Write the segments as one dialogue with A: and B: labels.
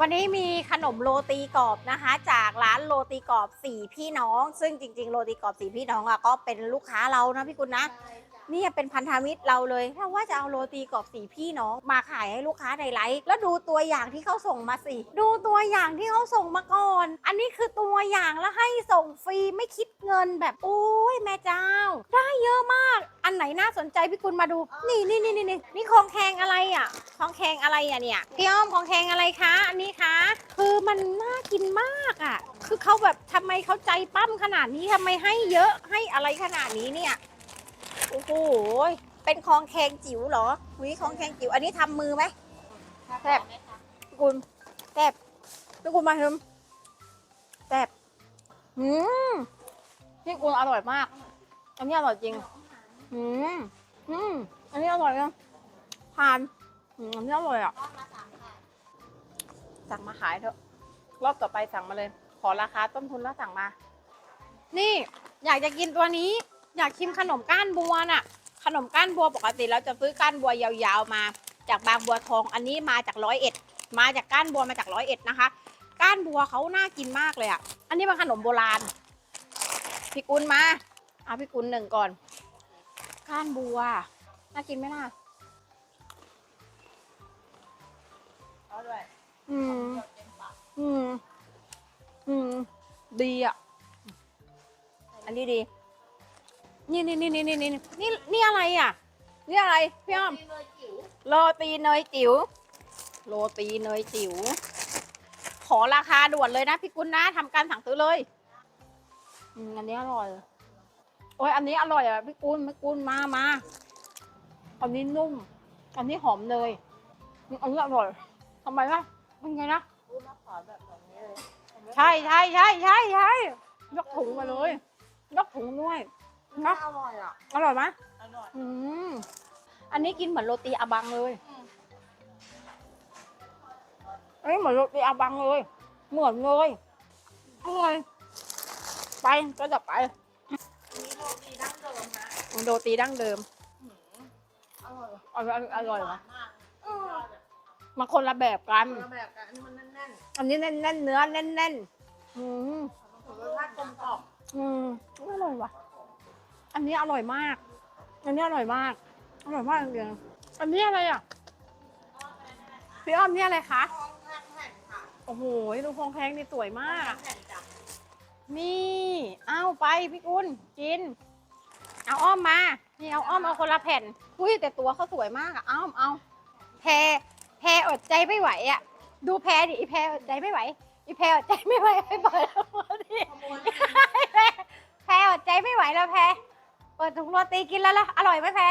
A: วันนี้มีขนมโรตีกรอบนะคะ จากร้านโรตีกรอบสี่พี่น้อง ซึ่งจริง ๆ โรตีกรอบสี่พี่น้องอะก็เป็นลูกค้าเรานะพี่กุลนะเนี่ยเป็นพันธมิตรเราเลย ถ้าว่าจะเอาโรตีกรอบสีพี่น้องมาขายให้ลูกค้าในไลฟ์แล้วดูตัวอย่างที่เขาส่งมาสิ ดูตัวอย่างที่เขาส่งมาก่อน อันนี้คือตัวอย่างแล้วให้ส่งฟรีไม่คิดเงินแบบโอ้ยแม่เจ้า ได้เยอะมากอัน ไหนน่าสนใจพี่กุลมาดู นี่นี่นี่นี่นี่นี่ของแขงอะไรอะของแขงอะไรอะเนี่ยพี่อ้อมของแขงอะไรคะ อันนี้คะ คือมันน่ากินมากอะ คือเขาแบบทำไมเขาใจปั้มขนาดนี้ทำไมให้เยอะให้อะไรขนาดนี้เนี่ยโอ้โหเป็นคลองแคงจิ๋วเหรอวิคลองแคงจิ๋วอันนี้ทำมือไหมแซ่บพี่กุลแซ่บพี่กุลมาเถอะแซ่บอืมพี่กุลอร่อยมากอันนี้อร่อยจริง อืมอืมอันนี้อร่อยนะทานอืมอันนี้อร่อยอะ สั่งมาขายเถอะ รอบต่อไปสั่งมาเลย ขอราคาต้นทุนแล้วสั่งมา นี่อยากจะกินตัวนี้ อยากชิมขนมก้านบัวน่ะ ขนมก้านบัวปกติเราจะซื้อก้านบัวยาวๆมา จากบางบัวทอง อันนี้มาจากร้อยเอ็ด มาจากก้านบัวมาจากร้อยเอ็ดนะคะ ก้านบัวเขาน่ากินมากเลยอะ อันนี้เป็นขนมโบราณ พี่กุลมา เอาพี่กุลหนึ่งก่อน ก้านบัว น่ากินไหมล่ะ
B: เอาด้วย
A: อืม
B: เดี๋ยวเต็มปาก
A: อืม อืม ดีอะ อันนี้ดี นี่นี่นี่นี่นี่นี่นี่นี่อะไรอะ นี่อะไรพี่อ้อม
B: นี่เลยจิ๋ว
A: โรตีเนยจิ๋ว โรตีเนยจิ๋ว ขอราคาด่วนเลยนะพี่กุลนะทำการสั่งซื้อเลย อืมอันนี้อร่อย โอ้ยอันนี้อร่อยอะพี่กุลพี่กุลมามาอันนี้นุ่ม อันนี้หอมเนยอืมอันนี้อร่อยทำไมล่ะเป็นไงนะ
B: พูดมาขอแบบแบบนี้เลย
A: ใช่ใช่ใช่ใช่ใช่ยกถุงมาเลยยกถุงด้วย
B: น่าอร่อยอะ
A: อร่อยไหม
B: อร่อย
A: อืมอันนี้กินเหมือนโรตีอาบังเลย
B: อืม
A: อันนี้เหมือนโรตีอาบังเลย เหมือนเลยอร่อยไปก็จะไป
B: อันนี้โรตีดั้งเดิมนะ
A: โรตีดั้งเดิม
B: หืมอร่อย
A: อร่อยอร่อย
B: ห
A: เหรอ
B: วานมากเออ
A: มาคนละแบบกัน
B: คนละแบบกัน อันนี้มันแน่น
A: อันนี้แน่นแน่นๆเนื้อแน่นแน่นๆอืม
B: ๆรสชาติกลมกล่อม
A: อืมอร่อยว่ะ อันนี้อร่อยมาก อันนี้อร่อยมาก อร่อยมากจริงๆอันนี้อะไรอะ พี่อ้อมนี่อะไรคะ
B: ทองแท่งแผ่นค่ะ
A: โอ้โหดูพงแพงนี่สวยมาก
B: แผ่นจ้ะ
A: นี่เอา ไปพี่กุลกิน เอาอ้อมมา นี่เอาอ้อมเอาคนละแผ่นอุ้ยแต่ตัวเขาสวยมากอะอ้อมเอาแพรแพรอดใจไม่ไหวอะดูแพรดิอีแพรอดใจไม่ไหว อีแพรอดใจไม่ไหวไปเปิดถุงดิ
B: ขโมย
A: แพรแพรอดใจไม่ไหวแล้วแพรเปิดถุงโรตีกินแล้วล่ะอร่อยไหมแพร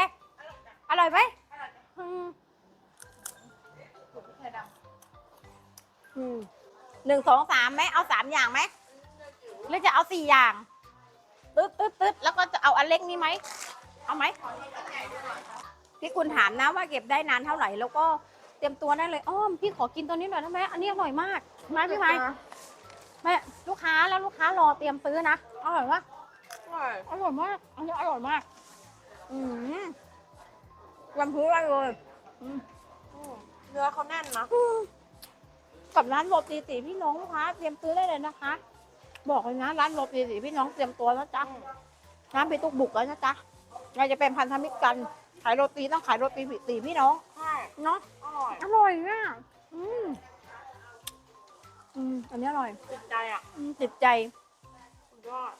A: อร่อยไหมอืม
B: ถูกไข่ด
A: อืมหนึ่งสองสามไหมเอาสามอย่างไหมำ
B: เนื้อจิ๋ว
A: หรือจะเอาสี่อย่าง ตึ๊ดตึ๊ดตึ๊ดแล้วก็จะเอาอันเล็กนี้ไหมเอาไหม
B: ขอที่ใหญ่ด้วยหน่อยค่ะ
A: พี่คุณถามนะว่าเก็บได้นานเท่าไหร่แล้วก็เตรียมตัวได้เลยอ้อมพี่ขอกินตัวนี้หน่อยได้ไหมอันนี้อร่อยมากมาพี่ไม้แม่ลูกค้าแล้วลูกค้ารอเตรียมซื้อนะอร่อยมาก
B: อร่อย
A: อร่อยมากอันนี้อร่อยมาก อืมลำพูอะไรเลยอืม
B: อืมเนื้อเขาแน่นนะ
A: กับร้านโรตีสีพี่น้องลูกค้าเตรียมซื้อได้เลยนะคะ บอกเลยนะร้านโรตีสีพี่น้องเตรียมตัวแล้วจ้ะร้านพี่ตุ๊กบุกแล้วนะจ๊ะเราจะเป็นพันธมิตรกันขายโรตีต้องขายโรตีสีพี่น้อง
B: ใช่
A: เนาะ
B: อร่อย
A: อร่อยอะอืมอืมอันนี้อร่อย
B: ติดใจอะ
A: อืมติดใจ
B: สุดยอด